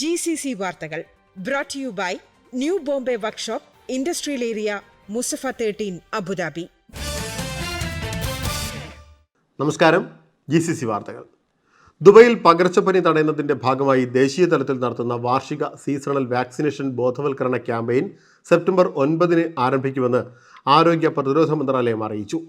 G C C വാർത്തകൾ brought you by new Bombay workshop industrial area Musaffah thirteen Abu Dhabi നമസ്കാരം. G C C വാർത്തകൾ. ദുബൈയിൽ പകർച്ചപ്പനി തടയുന്നതിന്റെ ഭാഗമായി ദേശീയ തലത്തിൽ നടത്തുന്ന വാർഷിക സീസണൽ വാക്സിനേഷൻ ബോധവൽക്കരണ ക്യാമ്പയിൻ സെപ്റ്റംബർ ഒൻപതിന് ആരംഭിക്കുമെന്ന് ആരോഗ്യ പ്രതിരോധ മന്ത്രാലയം അറിയിച്ചു.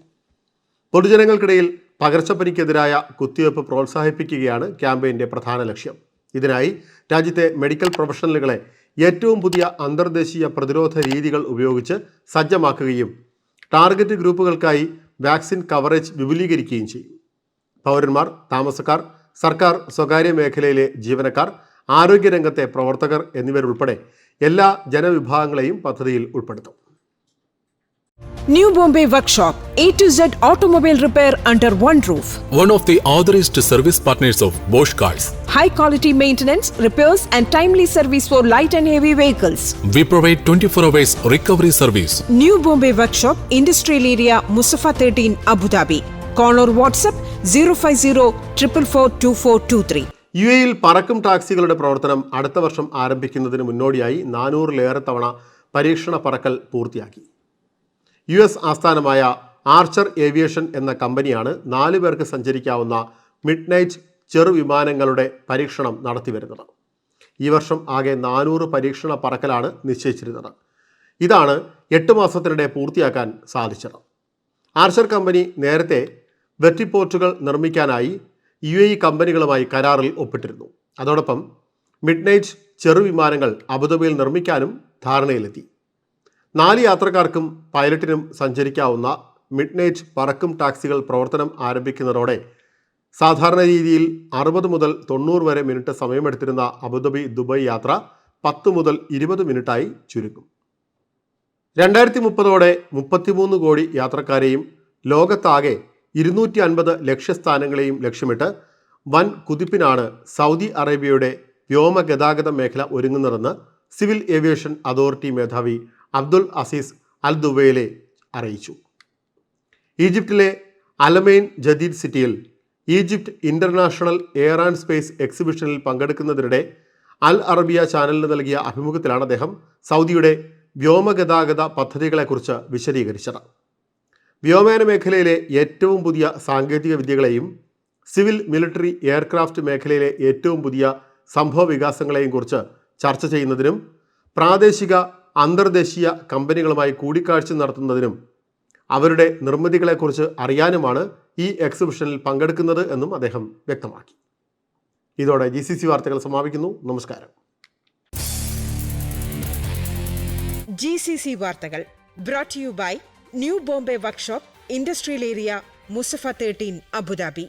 പൊതുജനങ്ങൾക്കിടയിൽ പകർച്ചപ്പനിക്കെതിരായ കുത്തിവയ്പ് പ്രോത്സാഹിപ്പിക്കുകയാണ് ക്യാമ്പയിന്റെ പ്രധാന ലക്ഷ്യം. ഇതിനായി രാജ്യത്തെ മെഡിക്കൽ പ്രൊഫഷണലുകളെ ഏറ്റവും പുതിയ അന്തർദേശീയ പ്രതിരോധ രീതികൾ ഉപയോഗിച്ച് സജ്ജമാക്കുകയും ടാർഗറ്റ് ഗ്രൂപ്പുകൾക്കായി വാക്സിൻ കവറേജ് വിപുലീകരിക്കുകയും ചെയ്യും. പൗരന്മാർ താമസക്കാർ സർക്കാർ സ്വകാര്യ മേഖലയിലെ ജീവനക്കാർ ആരോഗ്യരംഗത്തെ പ്രവർത്തകർ എന്നിവരുൾപ്പെടെ എല്ലാ ജനവിഭാഗങ്ങളെയും പദ്ധതിയിൽ ഉൾപ്പെടുത്തും. New Bombay Workshop, A to Z automobile repair under one roof. one of the authorized service partners of Bosch Cars. high quality maintenance, repairs, and timely service for light and heavy vehicles. We provide 24 hours recovery service. New Bombay Workshop, Industrial Area, Musafa 13, Abu Dhabi. Call or WhatsApp 050 444 2423. U എയിൽ പറക്കും ടാക്സികളുടെ പ്രവർത്തനം അടുത്ത വർഷം ആരംഭിക്കുന്നതിന് മുന്നോടിയായി നാനൂറിലേറെ തവണ പരീക്ഷണ പറക്കൽ പൂർത്തിയാക്കി യു എസ് ആസ്ഥാനമായ ആർച്ചർ ഏവിയേഷൻ എന്ന കമ്പനിയാണ് നാല് പേർക്ക് സഞ്ചരിക്കാവുന്ന മിഡ് നൈറ്റ് ചെറുവിമാനങ്ങളുടെ പരീക്ഷണം നടത്തിവരുന്നത്. ഈ വർഷം ആകെ നാനൂറ് പരീക്ഷണ പറക്കലാണ് നിശ്ചയിച്ചിരുന്നത്. ഇതാണ് എട്ട് മാസത്തിനിടെ പൂർത്തിയാക്കാൻ സാധിച്ചത്. ആർച്ചർ കമ്പനി നേരത്തെ വെറ്റിപ്പോർട്ടുകൾ നിർമ്മിക്കാനായി യു എ കമ്പനികളുമായി കരാറിൽ ഒപ്പിട്ടിരുന്നു. അതോടൊപ്പം മിഡ് നൈറ്റ് ചെറുവിമാനങ്ങൾ അബുദാബിയിൽ നിർമ്മിക്കാനും ധാരണയിലെത്തി. നാല് യാത്രക്കാർക്കും പൈലറ്റിനും സഞ്ചരിക്കാവുന്ന മിഡ് നൈറ്റ് പറക്കും ടാക്സികൾ പ്രവർത്തനം ആരംഭിക്കുന്നതോടെ സാധാരണ രീതിയിൽ അറുപത് മുതൽ തൊണ്ണൂറ് വരെ മിനിറ്റ് സമയമെടുത്തിരുന്ന അബുദാബി ദുബായ് യാത്ര പത്ത് മുതൽ ഇരുപത് മിനിറ്റായി ചുരുക്കും. രണ്ടായിരത്തി മുപ്പതോടെ മുപ്പത്തിമൂന്ന് കോടി യാത്രക്കാരെയും ലോകത്താകെ ഇരുന്നൂറ്റി അൻപത് ലക്ഷ്യസ്ഥാനങ്ങളെയും ലക്ഷ്യമിട്ട് വൻ കുതിപ്പിനാണ് സൗദി അറേബ്യയുടെ വ്യോമ ഗതാഗത മേഖല ഒരുങ്ങുന്നതെന്ന് സിവിൽ ഏവിയേഷൻ അതോറിറ്റി മേധാവി അബ്ദുൽ അസീസ് അൽ ദുബൈലെ അറിയിച്ചു. ഈജിപ്തിലെ അലമൈൻ ജദീദ് സിറ്റിയിൽ Egypt international air and space എക്സിബിഷനിൽ പങ്കെടുക്കുന്നതിനിടെ അൽ അറബിയ ചാനലിന് നൽകിയ അഭിമുഖത്തിലാണ് അദ്ദേഹം സൗദിയുടെ വ്യോമഗതാഗത പദ്ധതികളെക്കുറിച്ച് വിശദീകരിച്ചത്. വ്യോമയാന മേഖലയിലെ ഏറ്റവും പുതിയ സാങ്കേതിക വിദ്യകളെയും സിവിൽ മിലിറ്ററി എയർക്രാഫ്റ്റ് മേഖലയിലെ ഏറ്റവും പുതിയ സംഭവ വികാസങ്ങളെയും കുറിച്ച് ചർച്ച ചെയ്യുന്നതിനും പ്രാദേശിക അന്തർദേശീയ കമ്പനികളുമായി കൂടിക്കാഴ്ച നടത്തുന്നതിനും അവരുടെ നിർമ്മിതികളെക്കുറിച്ച് അറിയാനുമാണ് ഈ എക്സിബിഷനിൽ പങ്കെടുക്കുന്നത് എന്നും അദ്ദേഹം വ്യക്തമാക്കി. ഇതോടെ ജി വാർത്തകൾ സമാപിക്കുന്നു. നമസ്കാരം. ജി സി സി വാർത്തകൾ brought you by new Bombay workshop industrial area Mussafah thirteen Abu Dhabi